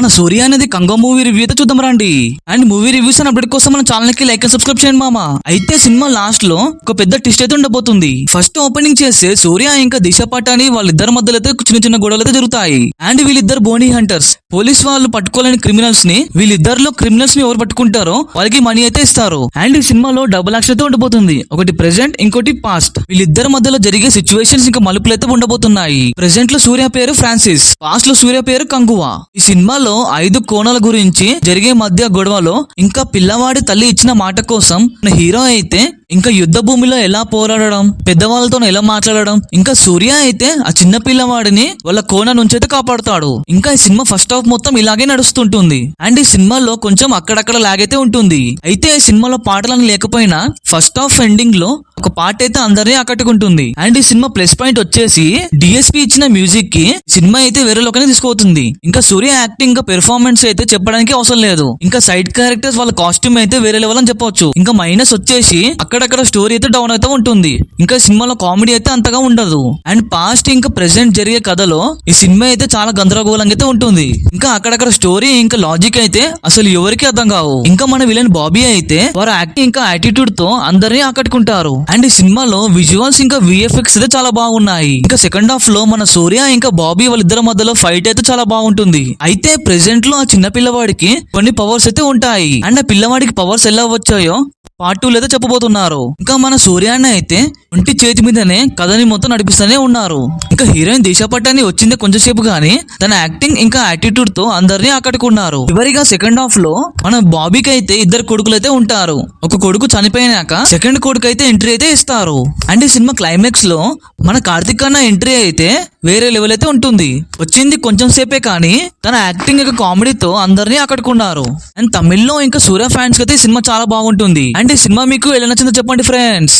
మన సూర్య అనేది Congo movie review అయితే చూద్దాం రండి. And movie reviews and update కోసం మన ఛానల్కి లైక్ అండ్ సబ్స్క్రైబ్ చేయండి మామ. అయితే సినిమా లాస్ట్లో ఒక పెద్ద ట్విస్ట్ అయితే ఉండబోతుంది. ఫస్ట్ ఓపెనింగ్ చేస్తే సూర్య ఇంకా దిశ పటాని వాళ్ళిద్దరి మధ్యలో అయితే చిన్న చిన్న గొడవలు అయితే జరుగుతాయి. అండ్ వీళ్ళిద్దరు బోనీ హంటర్స్. పోలీస్ వాళ్ళు పట్టుకోలేని క్రిమినల్స్ని వీళ్ళిద్దరిలో క్రిమినల్స్ని ఎవరు పట్టుకుంటారో వాళ్ళకి మనీ అయితే ఇస్తారు. అండ్ ఈ సినిమాలో డబుల్ యాక్షన్ అయితే ఉండబోతుంది. ఒకటి ప్రెసెంట్ ఇంకోటి పాస్ట్ వీళ్ళిద్దరి మధ్యలో జరిగే సిచ్యువేషన్స్ ఇంకా మలుపులు అయితే ఉండబోతున్నాయి. ప్రెసెంట్లో సూర్య పేరు ఫ్రాన్సిస్ పాస్ట్లో సూర్య పేరు కంగువా. ఈ సినిమాలో ఐదు కోణాల గురించి జరిగే మధ్య గొడవలో ఇంకా పిల్లవాడి తల్లి ఇచ్చిన మాట కోసం హీరో అయితే ఇంకా యుద్ధ భూమిలో ఎలా పోరాడడం పెద్దవాళ్ళతో ఎలా మాట్లాడడం ఇంకా సూర్య అయితే ఆ చిన్న పిల్లవాడిని వాళ్ళ కోన నుంచి అయితే కాపాడుతాడు. ఇంకా ఈ సినిమా ఫస్ట్ హాఫ్ మొత్తం ఇలాగే నడుస్తుంటుంది. అండ్ ఈ సినిమాలో కొంచెం అక్కడక్కడ లాగైతే ఉంటుంది. అయితే ఈ సినిమాలో పాటలను లేకపోయినా ఫస్ట్ హాఫ్ ఎండింగ్లో ఒక పాట అయితే అందరినీ ఆకట్టుకుంటుంది. అండ్ ఈ సినిమా ప్లస్ పాయింట్ వచ్చేసి డిఎస్పి ఇచ్చిన మ్యూజిక్కి సినిమా అయితే వేరే లోకనే తీసుకుపోతుంది. ఇంకా సూర్య యాక్టింగ్ ఇంకా పెర్ఫార్మెన్స్ అయితే చెప్పడానికి అవసరం లేదు. ఇంకా సైడ్ క్యారెక్టర్స్ వాళ్ళ కాస్ట్యూమ్ అయితే వేరే లెవెల్ అని చెప్పవచ్చు. ఇంకా మైనస్ వచ్చేసి అక్కడ అక్కడక్కడ స్టోరీ అయితే డౌన్ అయితే ఉంటుంది. ఇంకా సినిమాలో కామెడీ అయితే అంతగా ఉండదు. అండ్ పాస్ట్ ఇంకా ప్రెసెంట్ జరిగే కథలో ఈ సినిమా అయితే చాలా గందరగోళంగా అయితే ఉంటుంది. ఇంకా అక్కడక్కడ స్టోరీ ఇంకా లాజిక్ అయితే అసలు ఎవరికి అర్థం కావు. ఇంకా మన విలన్ బాబీ అయితే వారు యాక్టింగ్ ఇంకా యాటిట్యూడ్తో అందరినీ ఆకట్టుకుంటారు. అండ్ ఈ సినిమాలో విజువల్స్ ఇంకా విఎఫ్ఎక్స్ అయితే చాలా బాగున్నాయి. ఇంకా సెకండ్ హాఫ్లో మన సూర్య ఇంకా బాబీ వాళ్ళిద్దరి మధ్యలో ఫైట్ అయితే చాలా బాగుంటుంది. అయితే ప్రెసెంట్లో ఆ చిన్న పిల్లవాడికి కొన్ని పవర్స్ అయితే ఉంటాయి. అండ్ ఆ పిల్లవాడికి పవర్స్ ఎలా వచ్చాయో పార్ట్ టూలో అయితే చెప్పబోతున్నారు. ఇంకా మన సూర్యాన్ని అయితే ఒంటి చేతి మీదనే కథని మొత్తం నడిపిస్తూనే ఉన్నారు. ఇంకా హీరోయిన్ దిశ పట్టాని వచ్చింది కొంచెంసేపు గానీ తన యాక్టింగ్ ఇంకా యాటిట్యూడ్తో అందరినీ ఆకట్టుకున్నారు. చివరిగా సెకండ్ హాఫ్లో మన బాబీకి అయితే ఇద్దరు కొడుకులు అయితే ఉంటారు. ఒక కొడుకు చనిపోయినాక సెకండ్ కొడుకు అయితే ఎంట్రీ అయితే ఇస్తారు. అండ్ ఈ సినిమా క్లైమాక్స్లో మన కార్తిక్ అన్న ఎంట్రీ అయితే వేరే లెవెల్ అయితే ఉంటుంది. వచ్చింది కొంచెం సేపే కానీ తన యాక్టింగ్ ఇంకా కామెడీతో అందరినీ ఆకట్టుకున్నారు. అండ్ తమిళ్ళో ఇంకా సూర్య ఫ్యాన్స్కి అయితే ఈ సినిమా చాలా బాగుంటుంది. అండ్ ఈ సినిమా మీకు ఎలా నచ్చిందో చెప్పండి ఫ్రెండ్స్